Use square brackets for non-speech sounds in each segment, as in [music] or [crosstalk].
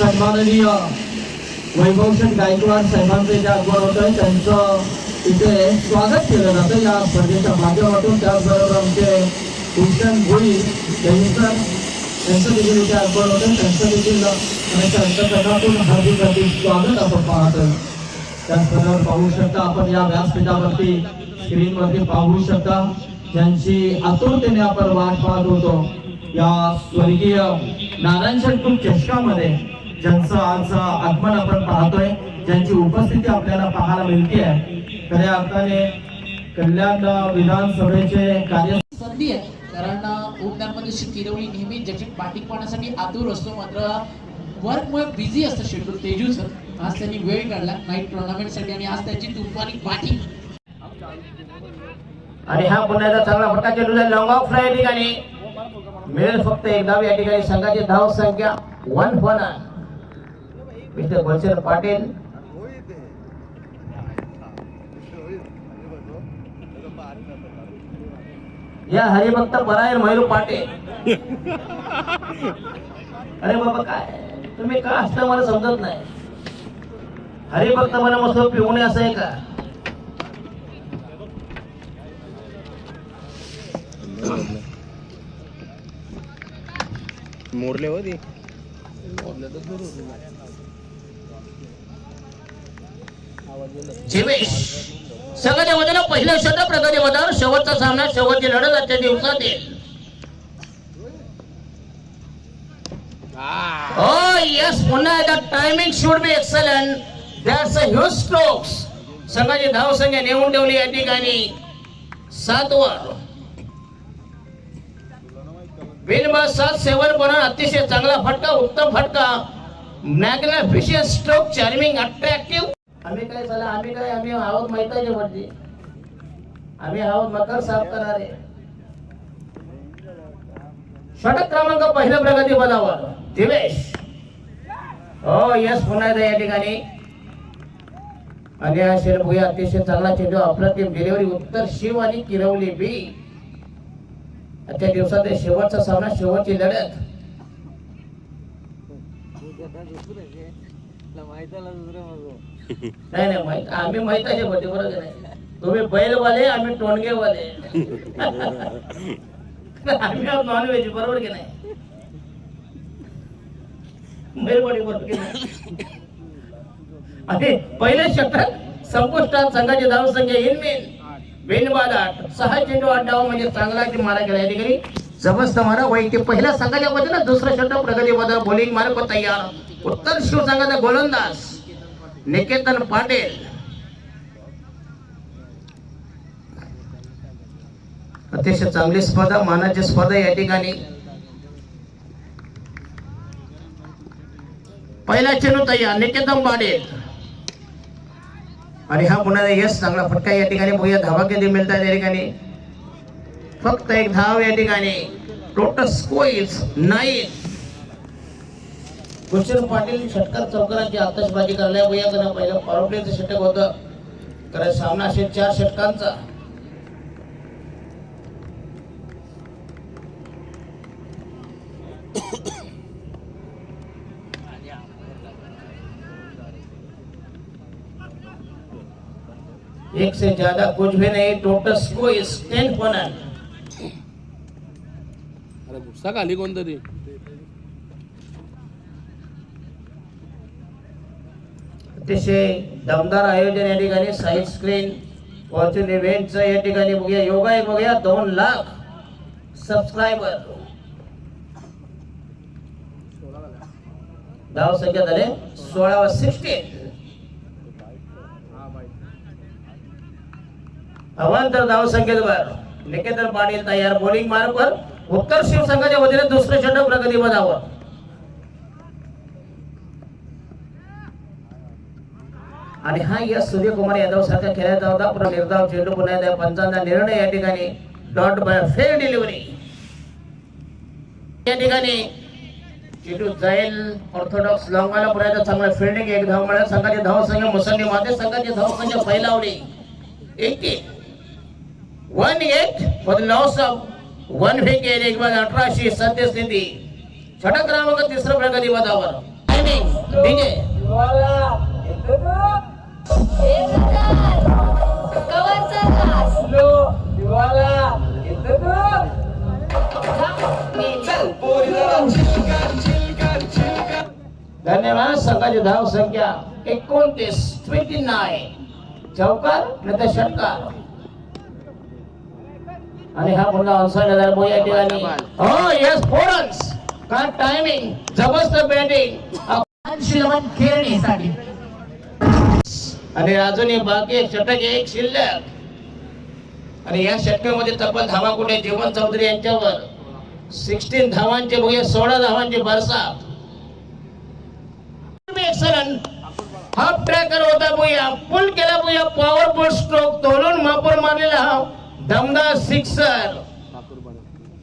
在马来亚。वैभवशन गायकवाड साहेबांचं जे आगमन होतं त्यांचं इथे स्वागत केलं जातं या स्पर्धेच्या माध्यमातून. त्याचबरोबर आमचे भूषण भोई यांचं त्यांचं देखील इथे आगमन होतं त्यांचं देखील त्यांच्या अंतकरणातून हार्दिक हार्दिक स्वागत आपण पाहतोय त्याचबरोबर पाहू शकता आपण या व्यासपीठावरती स्क्रीनवरती पाहू शकता ज्यांची आतुरतेने आपण वाट पाहत होतो. या स्वर्गीय नारायण षटकुट चषकामध्ये ज्यांचं आज आगमन आपण पाहतोय ज्यांची उपस्थिती आपल्याला पाहायला मिळते खऱ्या अर्थाने कल्याण विधानसभेचे कार्य संधी आहे कारण उद्यानमध्ये श्री किरवली नेहमी ज्याची पाठी पाहण्यासाठी आतुर असतो मात्र वर्कमुळे बिझी असतं शेड्यूल तेजू सर आज त्यांनी वेळ काढला नाईट टुर्नामेंटसाठी आणि आज त्याची तुफानी पाठी. आणि हा एकदा चांगला फटका चेंडू आहे लॉंग ऑफ या ठिकाणी मिळेल फक्त एक धाव या ठिकाणी. संघाची धाव संख्या one one mister Balchand Patil. या हरिभक्त परायण मयूर पाटील. अरे बाबा काय? तुम्ही का असता मला समजत नाही? हरिभक्त मला मस्त पिवणे असं आहे का? मोरले होती. जिवेश. सगळ्या वजन पहिलं शतक प्रगती वदार शेवटचा सामना शेवटची लढत आजच्या दिवसात येईल हो. यस पुन्हा एकदा timing should be excellent that's a huge strokes संघाची धाव संख्या नेऊन ठेवली या ठिकाणी. सात वर. बिनबा सात सेवन बनवून अतिशय चांगला फटका उत्तम फटका. मॅग्निफिशियस स्ट्रोक चार्मिंग अट्रॅक्टिव्ह आम्ही काय झालं आम्ही काय आम्ही आहोत मैताचे वरती आम्ही आहोत मकर साफ करणारे. षटक क्रमांक पहिल्या प्रगती बनावर दिवेश. हो यश पुन्हा या ठिकाणी. आणि हा शेरभुया अतिशय चांगला चेंडू अप्रतिम डिलिव्हरी उत्तर शिव आणि किरवली बी. आजच्या दिवसात शेवटचा सामना शेवटची लढत. नाही नाही माहीत. आम्ही माहिताचे होते बरोबर नाही तुम्ही बैलवाले आम्ही टोणगेवाले. आम्ही नॉनव्हेज बरोबर की नाही? बैलवाडी बरोबर की नाही? आणि पहिले षटक संपुष्टात संघाची धावसंख्या संख्या इनमेन बेनबाद आठ सहा चेंडू आठ डाव म्हणजे चांगला की मारा केला अधिकारी. जबरदस्त मारा वाईट पहिल्या संघाच्या वतीनं दुसरा षटक प्रगती बदल बॉलिंग मार्क तयार. उत्तर शिव संघाचा गोलंदाज. निकेतन पाटील. अतिशय चांगली स्पर्धा मानाची स्पर्धा या ठिकाणी. पहिला चेंडू तया निकेतन पाटील. आणि हा पुन्हा यश चांगला फटका या ठिकाणी बघूया. धावा किती मिळतात या ठिकाणी. फक्त एक धाव या ठिकाणी. Total score is nine Kushal Patil षटकार चौकारांची आतषबाजी करायला बघूया कारण पहिलं पॉवर षटक होतं. कारण सामना असे चार षटकांचा. एक से ज्यादा कुछ भी नहीं total score is ten point अरे गुस्सा खाली कोणतरी अतिशय दमदार आयोजन या ठिकाणी साईड स्क्रीन फॉर्च्युन इव्हेंटचं या ठिकाणी बघूया. योगा एक बघूया. दोन लाख सबस्क्रायबर धाव संख्या झाले सोळा सिक्स्टी सिक्स्टीन अवांतर धाव संख्येवर निकेतन पाटील तयार. बॉलिंग मार्गवर उत्तर शिवसंघाच्या वतीने दुसरे षटक प्रगती आणि हा यश सूर्यकुमार यादव सारखा खेळायचा होता पुन्हा निर्धाव चेंडू पुन्हा एकदा पंचांचा निर्णय या ठिकाणी. डॉट बाय फेअर डिलिव्हरी या ठिकाणी चेंडू जाईल ऑर्थोडॉक्स लॉंगाला पुन्हा चांगला फिल्डिंग एक धाव मिळाला संघाची धाव संघ मुसंडी माते संघाची धाव म्हणजे संघ पहिलावली एक one eight for the loss of one wicket एक बाद अठराशे सद्यस्थिती छटक क्रमांक तिसरं प्रगती पदावर टायमिंग डीजे कवरचा घास धन्यवाद संघाची धाव संख्या एकोणतीस ट्वेंटी नाईन चौकार नंतर षटकार. आणि हा पुन्हा ऑनसाइड हजार या ठिकाणी. हो यस फोरन्स का टायमिंग जबरदस्त बॅटिंग शिलवण खेळणीसाठी आणि अजूनही बाकी एक षटक एक शिल्लक. आणि या षटकामध्ये तब्बल धावा कुठे? जीवन चौधरी यांच्यावर. सिक्स्टीन धावांचे भूया सोळा धावांचे बरसात हाफ ट्रॅकर होता भूया पुल केला भूया पॉवरफुल स्ट्रोक तोलून मापूर मारलेला हा. दमदार sixer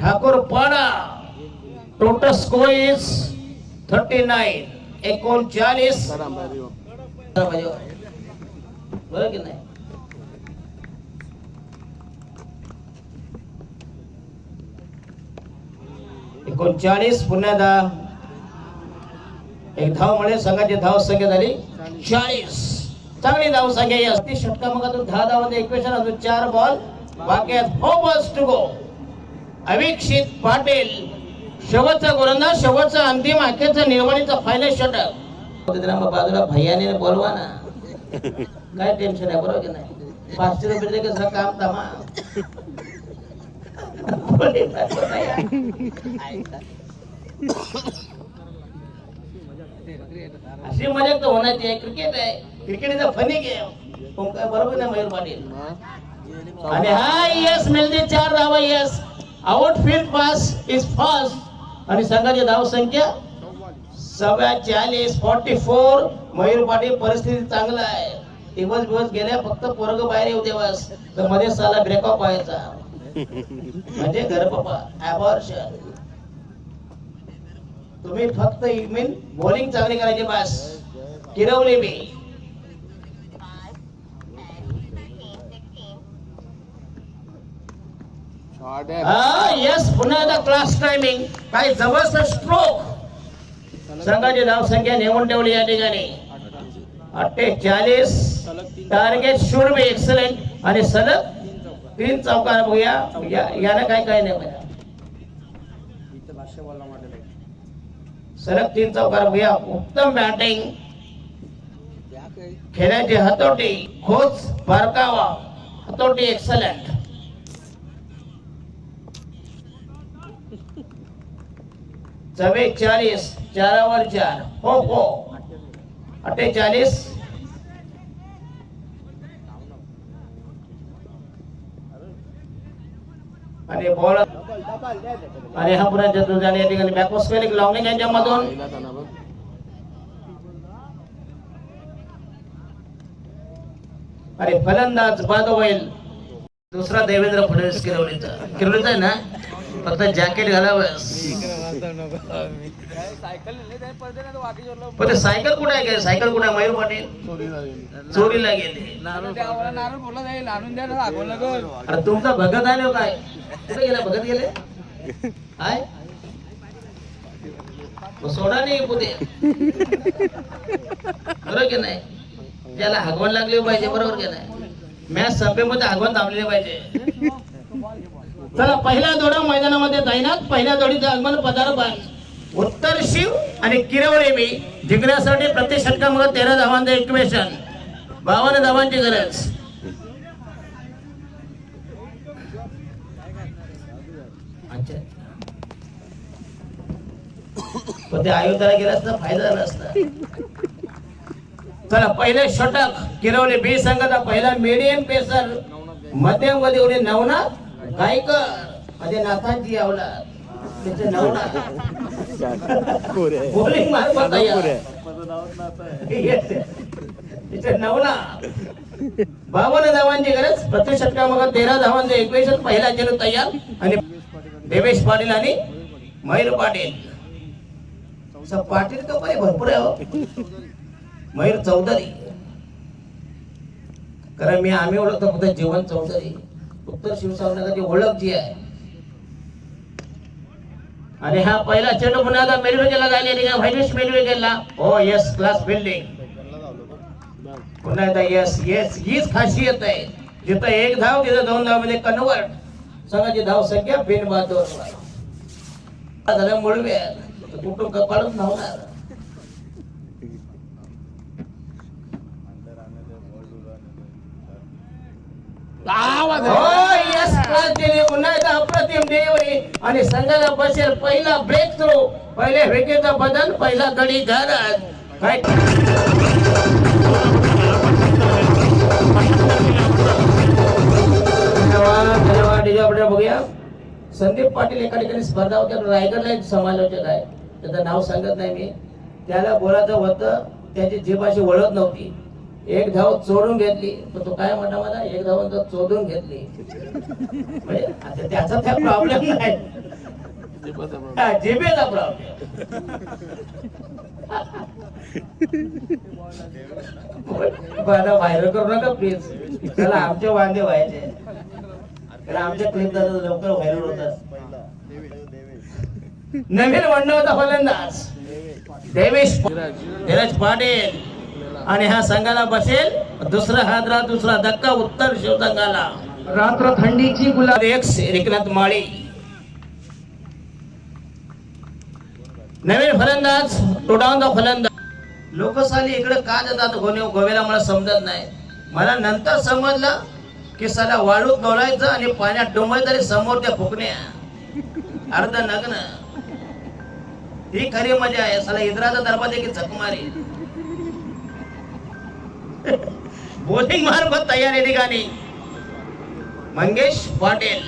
Thakur Pada. Total score is thirty nine एकोणचाळीस. बरं की नाही? एकोणचाळीस पुन्हा दहा एक धाव मिळेल संघाची धाव संख्या झाली चाळीस. चांगली धाव संख्या ही असती. षटकामगातून दहा धावांचे इक्वेशन अजून चार बॉल बाकी आहेत. Balls to go Avikshit Patil. शेवटचा गोलंदाज शेवटचा अंतिम अखेरचा निर्वाणीचा फायनल षटक बाजूला भैयाने बोलवा ना. [laughs] काय टेन्शन आहे? बरोबर की नाही? पाचशे रुपये दिले कसं काम तमा अशी मजा तर होण्याची आहे क्रिकेट आहे. Cricket is a funny game काय बरोबर ना मयूर पाटील. आणि हा यस मिळते चार धावा yes outfield pass is fast आणि संघाची धाव संख्या सव्या चाळीस फॉर्टी फोर मयूर पाटील परिस्थिती चांगला आहे. दिवस दिवस गेल्या फक्त पोरग बाहेर येऊ देवास तर मध्ये साला ब्रेकअप व्हायचा. म्हणजे गर्भपा तुम्ही फक्त मीन बॉलिंग चांगली करायची बस. किरवली मी. यस पुन्हा क्लास टायमिंग काय जबरदस्त स्ट्रोक संघाची धाव संख्या नेऊन ठेवली या ठिकाणी. अठ्ठेचाळीस. टार्गेट शुड बी एक्सलेंट आणि सलग तीन चौकार बघूया. या- यानं काय काय नाही सलग तीन चौकार बघूया. उत्तम बॅटिंग खेळाची हतोटी खोच बारकावा हतोटी एक्सलंट चव्वेचाळीस चारावर चार. हो हो. अठ्ठेचाळीस. आणि बॉल आणि हा पुन्हा झाले या ठिकाणी. स्पेलिंग लावणे यांच्यामधून. आणि फलंदाज बाद होईल दुसरा देवेंद्र फडणवीस किरवलीचा किरवलीचा आहे ना? फक्त जॅकेट घालावं. पण ते सायकल कुठे आहे? काय सायकल कुठे मयूर पाटील? चोरीला गेले. अरे तुमचा भगत आहे ना हो काय? कुठे गेला? भगत गेले? काय सोडा नाही पुढे. बरोबर की नाही? ज्याला हगवण लागले पाहिजे बरोबर की नाही? मॅच संपेमध्ये हगवण थांबलेले पाहिजे. चला पहिला जोडा मैदानामध्ये तैनात पहिल्या जोडीचं आगमन पदार्पण उत्तर शिव आणि किरवळे मी जिंकण्यासाठी प्रति षटकामध्ये तेरा धावांचं इक्वेशन बावन्न धावांची गरज. ते अयोध्याला गेला असता फायदा झाला असता. चला पहिले षटक. किरवले बी संघाचा पहिला मीडियम पेसर मध्यममध्ये एवढे नवनाथ. गायकर नाथांची अवलाद त्याचे बॉलिंग बावन्न धावांची गरज प्रति षटकामध्ये तेरा धावांचे इक्वेशन पहिला चेंडू तयार आणि देवेश पाटील आणि मयूर पाटील पाटील कंपनी भरपूर आहे मयूर चौधरी कारण मी आम्ही ओळखतो फक्त जीवन चौधरी उत्तर शिवसावनगरची ओळख जी आहे. आणि हा पहिला चेंडू पुन्हा आता मेलवे गेला झाले व्हायलेश मेलवेगेला हो येस क्लास बिल्डिंग पुन्हा एकदा येस येस हीच खासियत आहे. जिथं एक धाव तिथं दोन धाव म्हणजे मध्ये कन्वर्ट सगळ्याची धाव संख्या बिनबादवर झालं मुळवे कुठून कपाळच धावणार. आवाज यस क्लास दिली अप्रतिम डिलिव्हरी आणि संघाला बसेल पहिला ब्रेक थ्रू पहिले विकेटचा बदल पहिला गडी घरात काय? बघूया. संदीप पाटील एका ठिकाणी स्पर्धा होत्या रायगडला एक समालोचक आहे. त्याचं नाव सांगत नाही मी. त्याला बोलायचं होतं त्याची जीभाशी वळत नव्हती. एक धाव चोरून घेतली पण तो काय म्हणता मला? एक धाव तो चोरून घेतली. म्हणजे त्याचा काय प्रॉब्लेम नाही. हा, प्रॉब्लेम मला व्हायरल करू नका प्लीज त्याला आमचे वांदे व्हायचे. कारण आमच्या क्लिप लवकर व्हायरल होतात. नवीन मंडळाचा फलंदाज. देवेश धीरज पाटील. आणि हा संघाला बसेल दुसरा हादरा दुसरा धक्का उत्तर शिवसंघाला. रात्र थंडीची गुलाब एक एकनाथ माळी. नवीन फलंदाज टोडावंदा फलंदाज. लोकशाली इकडे का जातात गोने गोव्याला मला समजत नाही. मला नंतर समजलं की साला वाळूत डोलायचं आणि पाण्यात डोंबायचं आणि समोर त्या फुकण्या. अर्ध नग्न ही खरी मजा आहे. साला इंद्राचा दरबार देखील चकमारी बोलिंग मार्फत तयार ठिकाणी मंगेश पाटील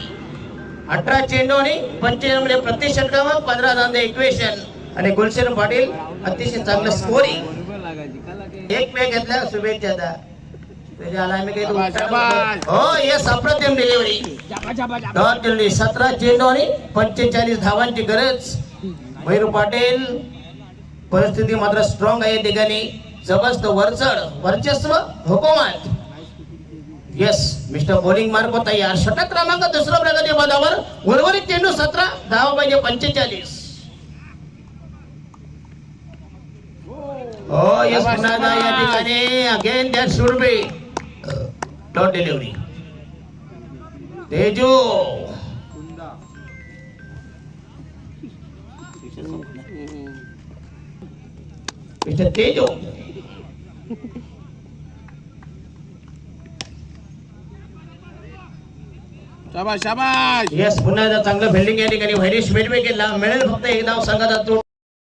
अठरा चेंडू आणि पंचेचाळीसमध्ये प्रति षटकावर पंधरा धांदे इक्वेशन आणि गुलशन पाटील अतिशय चांगलं स्कोरिंग एक पे घेतल्या शुभेच्छा. हो येस अप्रतिम डिलिव्हरी डॉट डिलिव्हरी सतरा चेंडू आणि पंचेचाळीस धावांची गरज. मयूर पाटील परिस्थिती मात्र स्ट्रॉंग आहे ठिकाणी. जबरदस्त वरचढ वर्चस्व हुकुमात. येस मिस्टर बॉलिंग मार्ग तयार. षटक क्रमांक दुसरा प्रगती पदावर उर्वरित चेंडू सतरा धावा पाहिजे पंचेचाळीस. हो येस पुन्हा या ठिकाणी. Again that should be dot delivery Teju. Mister Teju. शाबाश शाबाश. येस पुन्हा एकदा चांगलं फिल्डिंग या ठिकाणी. व्हायरिश मिळवे केला मिळेल फक्त एक धाव संघाचा